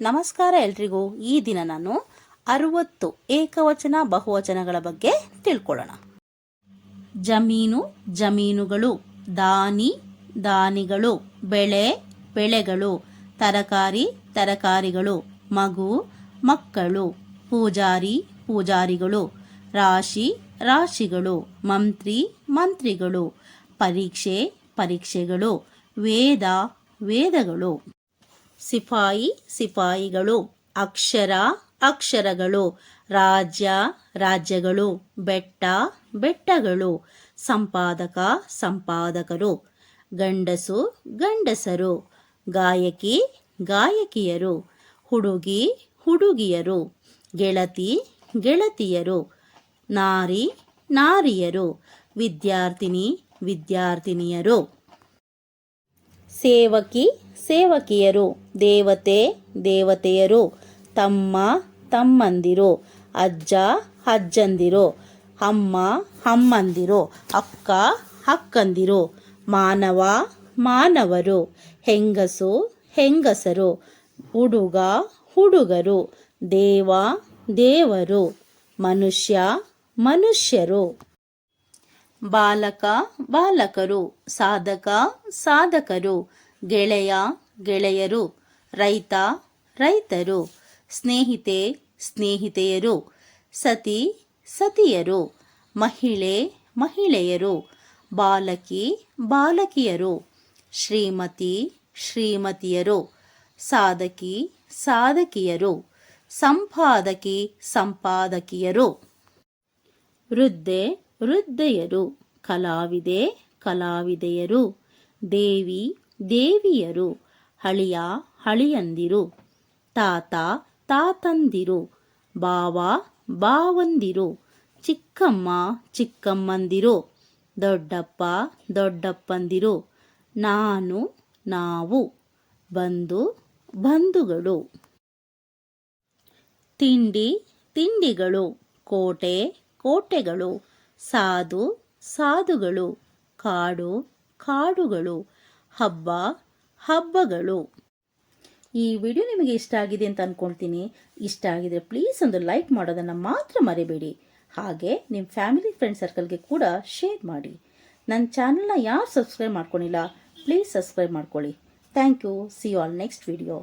ನಮಸ್ಕಾರ ಎಲ್ರಿಗೂ. ಈ ದಿನ ನಾನು ಅರುವತ್ತು ಏಕವಚನ ಬಹುವಚನಗಳ ಬಗ್ಗೆ ತಿಳ್ಕೊಳ್ಳೋಣ. ಜಮೀನು, ಜಮೀನುಗಳು, ದಾನಿ, ದಾನಿಗಳು, ಬೆಳೆ, ಬೆಳೆಗಳು, ತರಕಾರಿ, ತರಕಾರಿಗಳು, ಮಗು, ಮಕ್ಕಳು, ಪೂಜಾರಿ, ಪೂಜಾರಿಗಳು, ರಾಶಿ, ರಾಶಿಗಳು, ಮಂತ್ರಿ, ಮಂತ್ರಿಗಳು, ಪರೀಕ್ಷೆ, ಪರೀಕ್ಷೆಗಳು, ವೇದ, ವೇದಗಳು. ಸಿಪಾಯಿ, ಸಿಪಾಯಿಗಳು, ಅಕ್ಷರ, ಅಕ್ಷರಗಳು, ರಾಜ್ಯ, ರಾಜ್ಯಗಳು, ಬೆಟ್ಟ, ಬೆಟ್ಟಗಳು, ಸಂಪಾದಕ, ಸಂಪಾದಕರು, ಗಂಡಸು, ಗಂಡಸರು, ಗಾಯಕಿ, ಗಾಯಕಿಯರು, ಹುಡುಗಿ, ಹುಡುಗಿಯರು, ಗೆಳತಿ, ಗೆಳತಿಯರು, ನಾರಿ, ನಾರಿಯರು, ವಿದ್ಯಾರ್ಥಿನಿ, ವಿದ್ಯಾರ್ಥಿನಿಯರು. ಸೇವಕಿ, ಸೇವಕಿಯರು, ದೇವತೆ, ದೇವತೆಯರು, ತಮ್ಮ, ತಮ್ಮಂದಿರು, ಅಜ್ಜ, ಅಜ್ಜಂದಿರು, ಅಮ್ಮ, ಅಮ್ಮಂದಿರು, ಅಕ್ಕ, ಅಕ್ಕಂದಿರು, ಮಾನವ, ಮಾನವರು, ಹೆಂಗಸು, ಹೆಂಗಸರು, ಹುಡುಗ, ಹುಡುಗರು, ದೇವ, ದೇವರು, ಮನುಷ್ಯ, ಮನುಷ್ಯರು. ಬಾಲಕ, ಬಾಲಕರು, ಸಾಧಕ, ಸಾಧಕರು, ಗೆಳೆಯ, ಗೆಳೆಯರು, ರೈತ, ರೈತರು, ಸ್ನೇಹಿತೆ, ಸ್ನೇಹಿತೆಯರು, ಸತಿ, ಸತಿಯರು, ಮಹಿಳೆ, ಮಹಿಳೆಯರು, ಬಾಲಕಿ, ಬಾಲಕಿಯರು, ಶ್ರೀಮತಿ, ಶ್ರೀಮತಿಯರು, ಸಾಧಕಿ, ಸಾಧಕಿಯರು, ಸಂಪಾದಕಿ, ಸಂಪಾದಕಿಯರು. ವೃದ್ಧೆ ವೃದ್ಧೆಯರು, ಕಲಾವಿದೆ, ಕಲಾವಿದೆಯರು, ದೇವಿ, ದೇವಿಯರು, ಹಳಿಯ, ಹಳಿಯಂದಿರು, ತಾತ, ತಾತಂದಿರು, ಬಾವ, ಬಾವಂದಿರು, ಚಿಕ್ಕಮ್ಮ, ಚಿಕ್ಕಮ್ಮಂದಿರು, ದೊಡ್ಡಪ್ಪ, ದೊಡ್ಡಪ್ಪಂದಿರು, ನಾನು, ನಾವು, ಬಂಧು, ಬಂಧುಗಳು. ತಿಂಡಿ, ತಿಂಡಿಗಳು, ಕೋಟೆ, ಕೋಟೆಗಳು. ಸಾಧು, ಸಾಧುಗಳು, ಕಾಡು, ಕಾಡುಗಳು, ಹಬ್ಬ, ಹಬ್ಬಗಳು. ಈ ವಿಡಿಯೋ ನಿಮಗೆ ಇಷ್ಟ ಆಗಿದೆ ಅಂತ ಅಂದ್ಕೊಳ್ತೀನಿ ಇಷ್ಟ ಆಗಿದ್ರೆ ಪ್ಲೀಸ್ ಒಂದು ಲೈಕ್ ಮಾಡೋದನ್ನು ಮಾತ್ರ ಮರಿಬೇಡಿ. ಹಾಗೆ ನಿಮ್ಮ ಫ್ಯಾಮಿಲಿ ಫ್ರೆಂಡ್ ಸರ್ಕಲ್ಗೆ ಕೂಡ ಶೇರ್ ಮಾಡಿ. ನನ್ನ ಚಾನಲ್ನ ಯಾರು ಸಬ್ಸ್ಕ್ರೈಬ್ ಮಾಡ್ಕೊಂಡಿಲ್ಲ ಪ್ಲೀಸ್ ಸಬ್ಸ್ಕ್ರೈಬ್ ಮಾಡ್ಕೊಳ್ಳಿ. Thank you see all next video